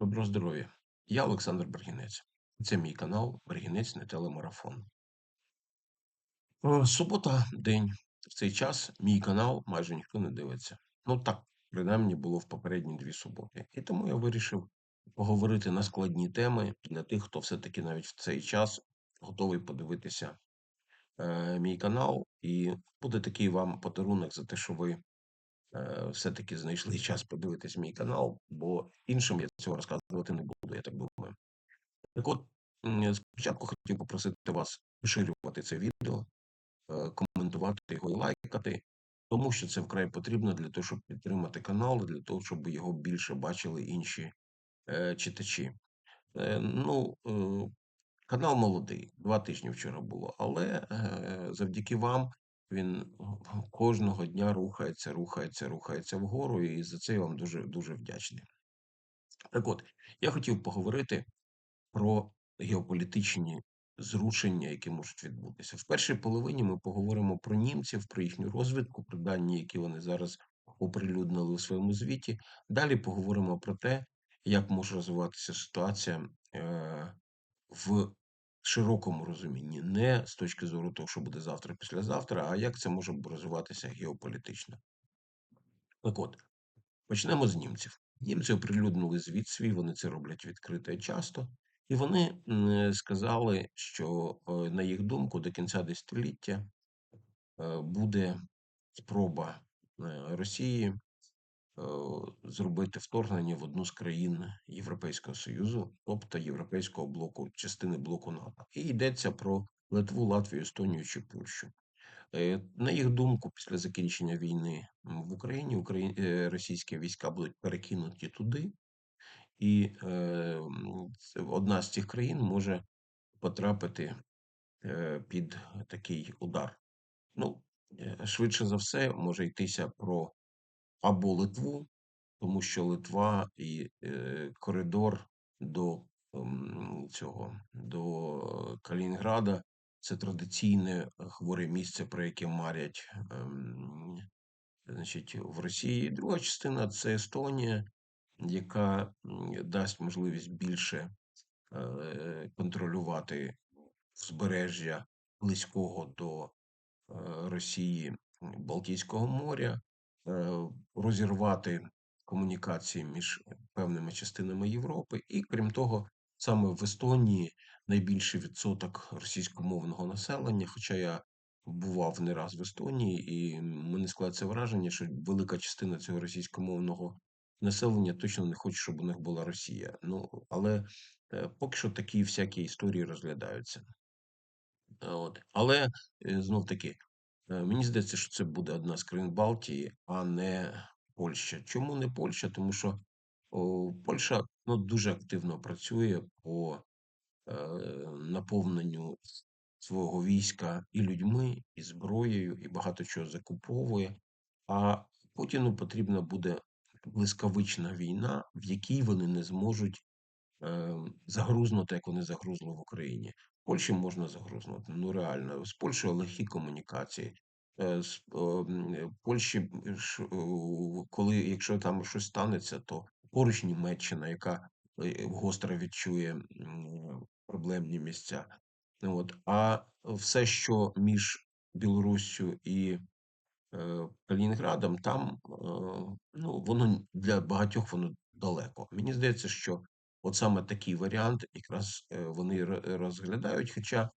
Доброго здоров'я! Я Олександр Бергінець. Це мій канал Бергінець не телемарафон. Е, Субота, день. В цей час мій канал майже ніхто не дивиться. Ну так, принаймні було в попередні дві суботи. І тому я вирішив поговорити на складні теми для тих, хто все-таки навіть в цей час готовий подивитися е, мій канал. І буде такий вам подарунок за те, що ви все-таки знайшли час подивитись мій канал, бо іншим я цього розказувати не буду, я так думаю. Так от, спочатку хотів попросити вас поширювати це відео, е, коментувати його і лайкати, тому що це вкрай потрібно для того, щоб підтримати канал, для того, щоб його більше бачили інші е, читачі. Е, ну, е, канал молодий, два тижні вчора було, але е, завдяки вам він кожного дня рухається, рухається, рухається вгору, і за це я вам дуже, дуже вдячний. Так от, я хотів поговорити про геополітичні зрушення, які можуть відбутися. В першій половині ми поговоримо про німців, про їхню розвідку, про дані, які вони зараз оприлюднили у своєму звіті. Далі поговоримо про те, як може розвиватися ситуація е, широкому розумінні, не з точки зору того, що буде завтра, післязавтра, а як це може розвиватися геополітично. Так от, почнемо з німців. Німці оприлюднили звіт свій, вони це роблять відкрито і часто. І вони сказали, що, е, на їх думку, до кінця десятиліття е, буде спроба е, Росії е, зробити вторгнення в одну з країн Європейського Союзу, тобто Європейського блоку, частини блоку НАТО. І йдеться про Литву, Латвію, Естонію чи Польщу. Е, На їх думку, після закінчення війни в Україні Украї... е, російські війська будуть перекинуті туди, і е, одна з цих країн може потрапити е, під такий удар. Ну, е, швидше за все, може йтися про або Литву, тому що Литва і е, коридор до ем, цього до Калінінграда це традиційне хворе місце, про яке марять ем, значить, в Росії. Друга частина це Естонія, яка дасть можливість більше е, контролювати узбережжя близького до е, Росії Балтійського моря, е, розірвати комунікації між певними частинами Європи, і крім того, саме в Естонії найбільший відсоток російськомовного населення. Хоча я бував не раз в Естонії, і мені складається враження, що велика частина цього російськомовного населення точно не хоче, щоб у них була Росія. Ну але е, поки що такі всякі історії розглядаються. От. Але е, знов таки, е, мені здається, що це буде одна з країн Балтії, а не Польща. Чому не Польща? Тому що о, Польща ну, дуже активно працює по е, наповненню свого війська і людьми, і зброєю, і багато чого закуповує. А Путіну потрібна буде блискавична війна, в якій вони не зможуть е, загрузнути, як вони загрузли в Україні. Польщі можна загрузнути, ну реально. З Польщею легкі комунікації. Е, З е, Польщі, е, коли якщо там щось станеться, то поруч Німеччина, яка гостро відчує проблемні місця. От. А все, що між Білоруссю і Калінінградом, там ну, воно для багатьох воно далеко. Мені здається, що от саме такий варіант якраз е, вони розглядають. Хоча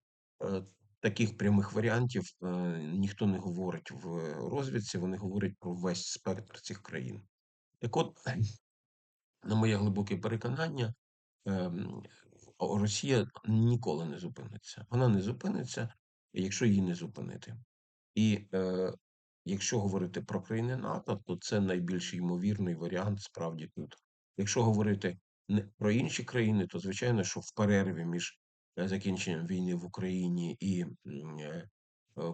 е, таких прямих варіантів е, ніхто не говорить в розвідці, вони говорять про весь спектр цих країн. Так от, на моє глибоке переконання, ем, Росія ніколи не зупиниться. Вона не зупиниться, якщо її не зупинити. І е, якщо говорити про країни НАТО, то це найбільш ймовірний варіант справді тут. Якщо говорити про інші країни, то звичайно, що в перерві між е, закінченням війни в Україні і е,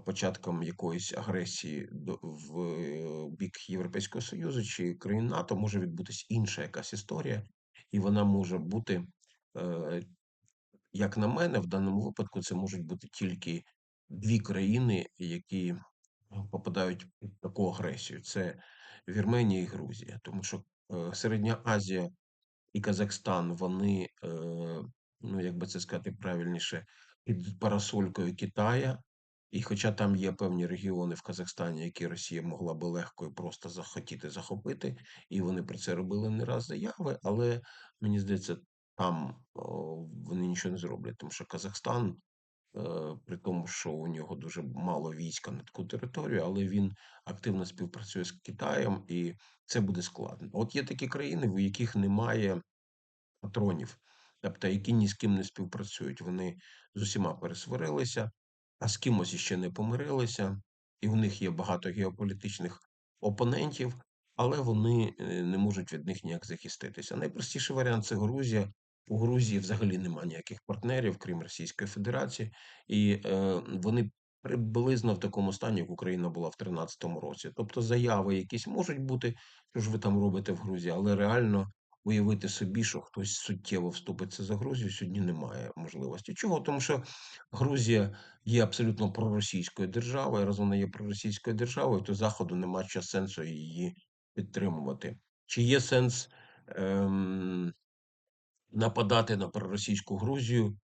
початком якоїсь агресії в е, бік Європейського Союзу чи країн НАТО може відбутись інша якась історія, і вона може бути, як на мене, в даному випадку це можуть бути тільки дві країни, які попадають під таку агресію. Це Вірменія і Грузія, тому що Середня Азія і Казахстан, вони, е, ну як би це сказати правильніше, під парасолькою Китая. І хоча там є певні регіони в Казахстані, які Росія могла би легко і просто захотіти захопити, і вони про це робили не раз заяви, але мені здається, там о, вони нічого не зроблять, тому що Казахстан, при тому, що у нього дуже мало війська на таку територію, але він активно співпрацює з Китаєм, і це буде складно. От є такі країни, в яких немає патронів, тобто які ні з ким не співпрацюють. Вони з усіма пересварилися, а з кимось іще не помирилися, і в них є багато геополітичних опонентів, але вони е, не можуть від них ніяк захиститися. Найпростіший варіант це Грузія. У Грузії взагалі немає ніяких партнерів, крім Російської Федерації, і е, вони приблизно в такому стані, як Україна була в 2013 році. Тобто заяви якісь можуть бути, що ж ви там робите в Грузії, але реально уявити собі, що хтось суттєво вступиться за Грузію, сьогодні немає можливості. Чого? Тому що Грузія є абсолютно проросійською державою. Раз вона є проросійською державою, то Заходу немає сенсу її підтримувати. Чи є сенс ем, нападати на проросійську Грузію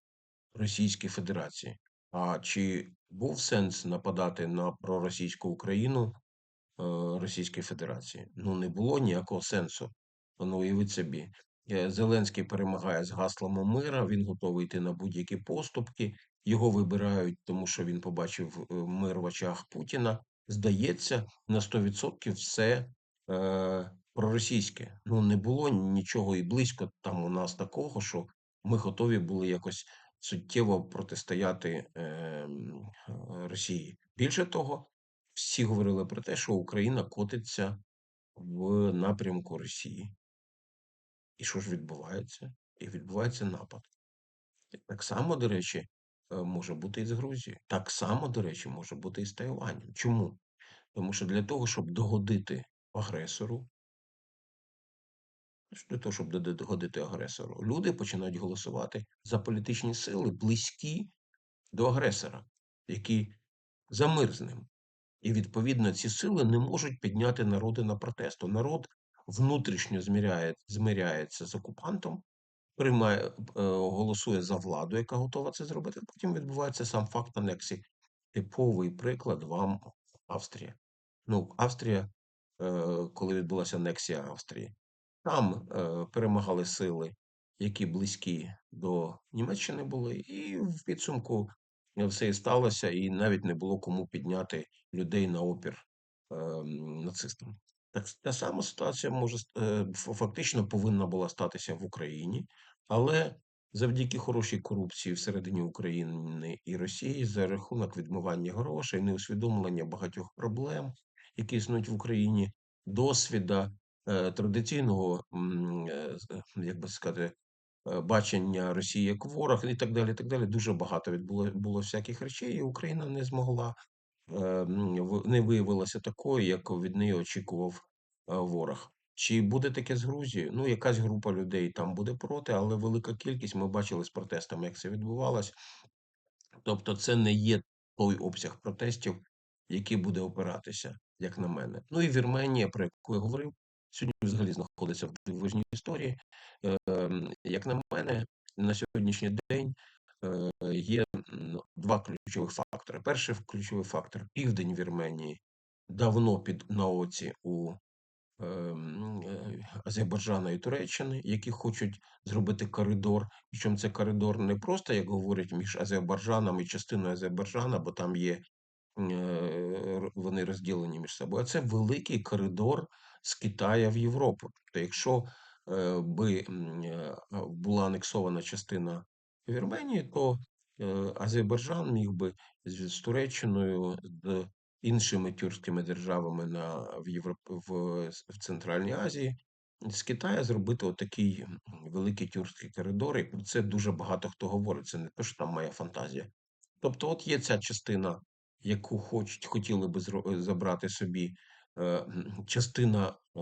Російській Федерації? А чи був сенс нападати на проросійську Україну е, Російської Федерації? Ну не було ніякого сенсу. Ну, уявіть собі, е, Зеленський перемагає з гаслами мира, він готовий йти на будь-які поступки. Його вибирають, тому що він побачив е, мир в очах Путіна. Здається, на 100% все е, проросійське. Ну не було нічого і близько там у нас такого, що ми готові були якось суттєво протистояти е, Росії. Більше того, всі говорили про те, що Україна котиться в напрямку Росії. І що ж відбувається? І відбувається напад. Так само, до речі, е, може бути і з Грузією. Так само, до речі, може бути і з Тайванем. Чому? Тому що для того, щоб догодити агресору, для того, щоб догодити агресору, люди починають голосувати за політичні сили, близькі до агресора, які за мир з ним. І відповідно ці сили не можуть підняти народи на протест. Народ внутрішньо зміряє, змиряється з окупантом, приймає, е, голосує за владу, яка готова це зробити. Потім відбувається сам факт анексії. Типовий приклад вам Австрія. Ну, Австрія, е, коли відбулася анексія Австрії, там е, перемагали сили, які близькі до Німеччини були, і в підсумку все і сталося, і навіть не було кому підняти людей на опір е, нацистам. Так та сама ситуація може е, фактично повинна була статися в Україні, але завдяки хорошій корупції всередині України і Росії за рахунок відмивання грошей, неусвідомлення багатьох проблем, які існують в Україні, досвіда е, традиційного, м, е, е, як би сказати, е, бачення Росії як ворог і так далі. так далі. Дуже багато відбуло було всяких речей, і Україна не змогла е, не виявилася такою, як від неї очікував е, ворог. Чи буде таке з Грузією? Ну, якась група людей там буде проти, але велика кількість ми бачили з протестами, як це відбувалось. Тобто, це не є той обсяг протестів, який буде опиратися, як на мене. Ну і Вірменія, про яку я говорив, сьогодні взагалі знаходиться в дивовижній історії. Ем, Як на мене, на сьогоднішній день е, є два ключових фактори. Перший ключовий фактор південь Вірменії давно під на оці у ем, е, Азербайджана і Туреччини, які хочуть зробити коридор. Причому це коридор не просто, як говорять, між Азербайджаном і частиною Азербайджана, бо там є вони розділені між собою. А це великий коридор з Китаю в Європу. Тобто, якщо е, би е, була анексована частина Вірменії, то е, Азербайджан міг би з Туреччиною, з іншими тюркськими державами на в Європ, в, в Центральній Азії. З Китаю зробити отакий великий тюркський коридор, і про це дуже багато хто говорить. Це не те, що там моя фантазія. Тобто, от є ця частина яку хочуть, хотіли би забрати собі е, частина е,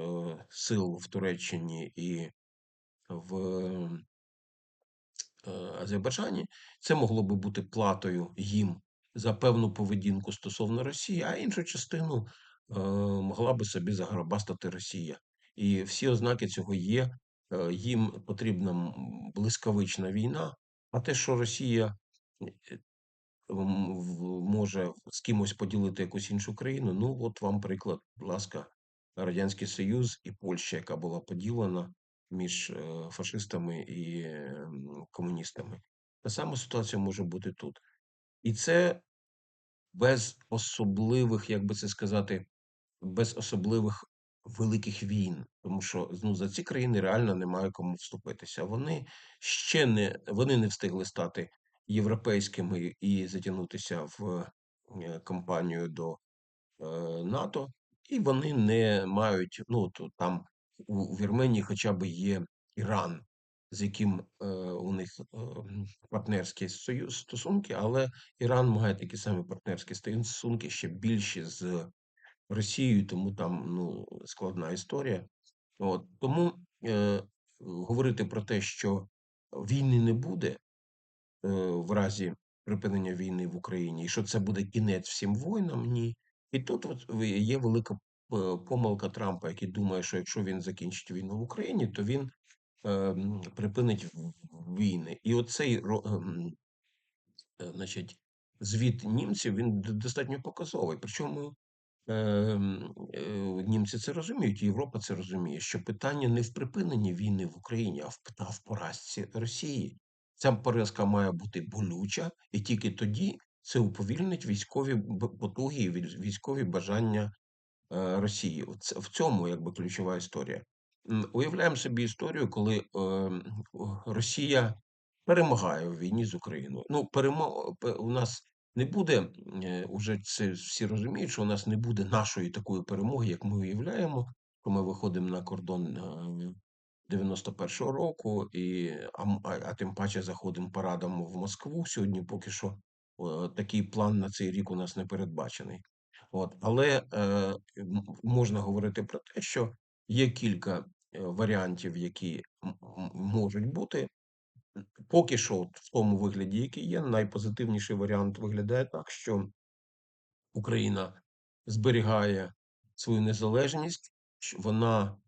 е, сил в Туреччині і в е, Азербайджані, це могло би бути платою їм за певну поведінку стосовно Росії, а іншу частину е, могла би собі заграбастати Росія. І всі ознаки цього є. е, їм потрібна блискавична війна, а те, що Росія е, може з кимось поділити якусь іншу країну, ну от вам приклад, будь ласка, Радянський Союз і Польща, яка була поділена між е, фашистами і комуністами. Та сама ситуація може бути тут. І це без особливих, як би це сказати, без особливих великих війн, тому що ну, за ці країни реально немає кому вступитися. Вони ще не вони не встигли стати європейськими і затягнутися в е, кампанію до е, НАТО, і вони не мають. Ну то там у Вірменії, хоча б є Іран, з яким е, у них партнерські стосунки, але Іран має такі самі партнерські стосунки ще більші з Росією, тому там ну складна історія. От тому е, говорити про те, що війни не буде в разі припинення війни в Україні, і що це буде кінець всім воїнам, ні. І тут от є велика е, помилка Трампа, який думає, що якщо він закінчить війну в Україні, то він е, припинить війни. І оцей ем, е, значить, звіт німців він достатньо показовий. Причому Ем, е, німці це розуміють, Європа це розуміє, що питання не в припиненні війни в Україні, а в, а в поразці Росії. Ця поразка має бути болюча, і тільки тоді це уповільнить військові потуги і вій- військові бажання е, Росії. В цьому якби ключова історія. Уявляємо собі історію, коли е, Росія перемагає в війні з Україною. Ну, перемо... у нас не буде е, уже це всі розуміють, що у нас не буде нашої такої перемоги, як ми уявляємо, коли ми виходимо на кордон 91-го року, і, а, а, тим паче заходимо парадом в Москву. Сьогодні поки що е, такий план на цей рік у нас не передбачений. От, але е, можна говорити про те, що є кілька е, варіантів, які можуть бути. Поки що, от в тому вигляді, який є, найпозитивніший варіант виглядає так, що Україна зберігає свою незалежність, вона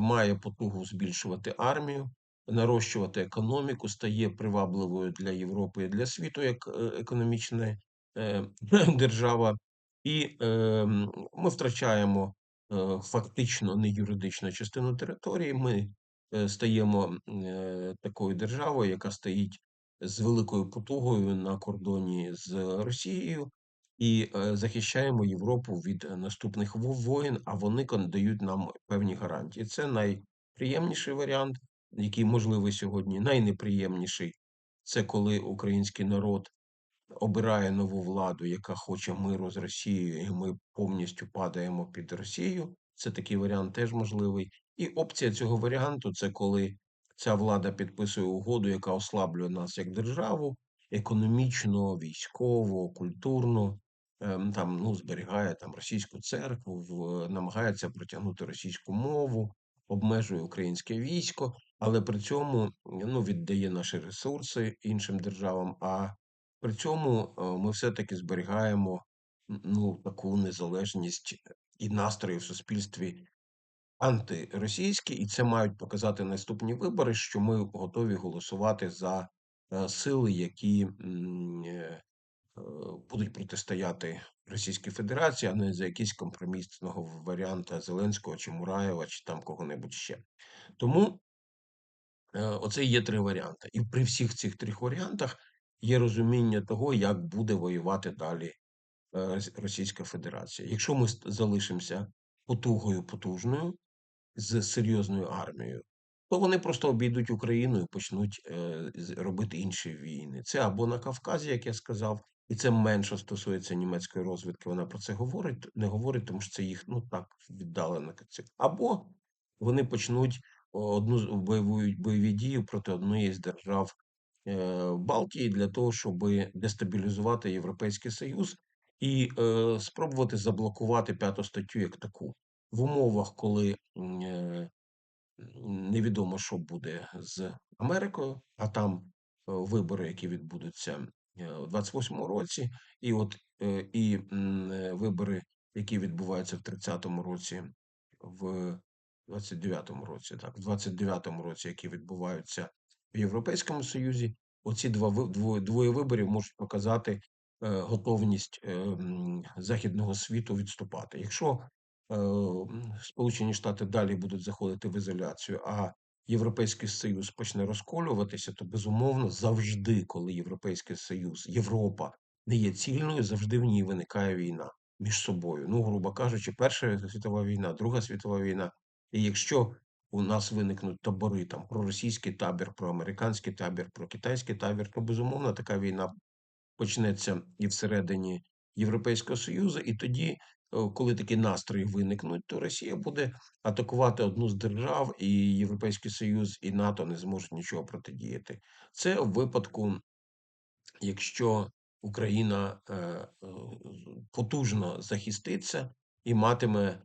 має потугу збільшувати армію, нарощувати економіку, стає привабливою для Європи і для світу як е, економічна е, держава, і е, ми втрачаємо е, фактично не юридичну частину території. Ми стаємо такою державою, яка стоїть з великою потугою на кордоні з Росією і е, захищаємо Європу від е, наступних во- воєн, а вони дають нам певні гарантії. Це найприємніший варіант, який можливий сьогодні. Найнеприємніший це коли український народ обирає нову владу, яка хоче миру з Росією, і ми повністю падаємо під Росію. Це такий варіант теж можливий. І опція цього варіанту це коли ця влада підписує угоду, яка ослаблює нас як державу, економічно, військово, культурно. Ем, Там ну зберігає там російську церкву, намагається протягнути російську мову, обмежує українське військо, але при цьому ну віддає наші ресурси іншим державам. А при цьому, е, ми все-таки зберігаємо, ну, таку незалежність і настрої в суспільстві антиросійські, і це мають показати наступні вибори, що ми готові голосувати за, е, сили, які, е, будуть протистояти Російській Федерації, а не за якийсь компромісного варіанта Зеленського чи Мураєва, чи там кого-небудь ще. Тому Е, Оце є три варіанти. І при всіх цих трьох варіантах є розуміння того, як буде воювати далі е, Російська Федерація. Якщо ми залишимося потугою потужною з серйозною армією, то вони просто обійдуть Україну і почнуть е, робити інші війни. Це або на Кавказі, як я сказав, і це менше стосується німецької розвідки. Вона про це говорить, не говорить, тому що це їх ну так віддалено. Або вони почнуть одну бойову бойові дії проти однієї з держав е, Балтії для того, щоб дестабілізувати Європейський Союз і е, спробувати заблокувати п'яту статтю як таку в умовах, коли е, невідомо, що буде з Америкою, а там е, вибори, які відбудуться у 28-му році, і от е, і е, вибори, які відбуваються в 30-му році в в 29-му році, так, в 29-му році, які відбуваються в Європейському Союзі, оці два двоє, двоє виборів можуть показати е, готовність е, західного світу відступати. Якщо е, Сполучені Штати далі будуть заходити в ізоляцію, а Європейський Союз почне розколюватися, то безумовно завжди, коли Європейський Союз, Європа не є цільною, завжди в ній виникає війна між собою. Ну, грубо кажучи, Перша світова війна, Друга світова війна. І якщо у нас виникнуть табори там про російський табір, про американський табір, про китайський табір, то безумовно така війна почнеться і всередині Європейського Союзу, і тоді, коли такі настрої виникнуть, то Росія буде атакувати одну з держав, і Європейський Союз і НАТО не зможуть нічого протидіяти. Це в випадку, якщо Україна е, е, потужно захиститься і матиме е,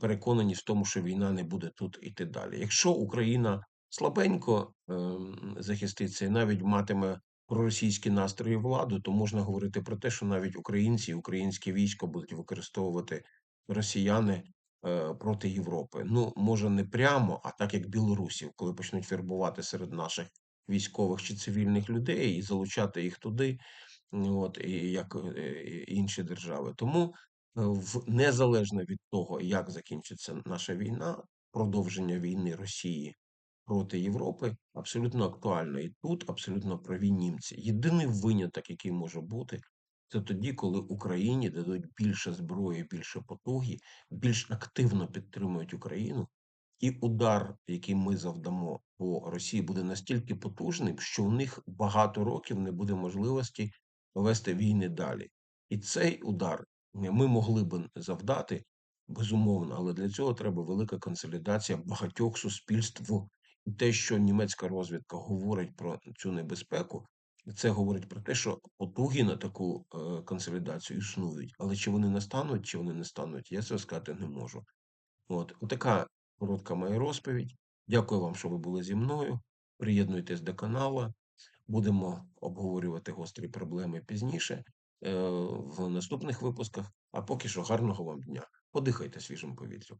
переконаність в тому, що війна не буде тут іти далі. Якщо Україна слабенько ем, захиститься і навіть матиме проросійські настрої владу, то можна говорити про те, що навіть українці, українське військо будуть використовувати росіяни е, проти Європи. Ну, може, не прямо, а так як білорусів, коли почнуть вербувати серед наших військових чи цивільних людей і залучати їх туди, от, і як е, інші держави. Тому е, в незалежно від того, як закінчиться наша війна, продовження війни Росії проти Європи абсолютно актуально. І тут абсолютно праві німці. Єдиний виняток, який може бути, це тоді, коли Україні дадуть більше зброї, більше потуги, більш активно підтримують Україну, і удар, який ми завдамо по Росії, буде настільки потужним, що у них багато років не буде можливості вести війни далі. І цей удар ми могли б завдати безумовно, але для цього треба велика консолідація багатьох суспільств. Те, що німецька розвідка говорить про цю небезпеку, це говорить про те, що потуги на таку е, консолідацію існують. Але чи вони настануть, чи вони не стануть, я цього сказати не можу. От, така коротка моя розповідь. Дякую вам, що ви були зі мною. Приєднуйтесь до каналу. Будемо обговорювати гострі проблеми пізніше е, в наступних випусках. А поки що гарного вам дня. Подихайте свіжим повітрям.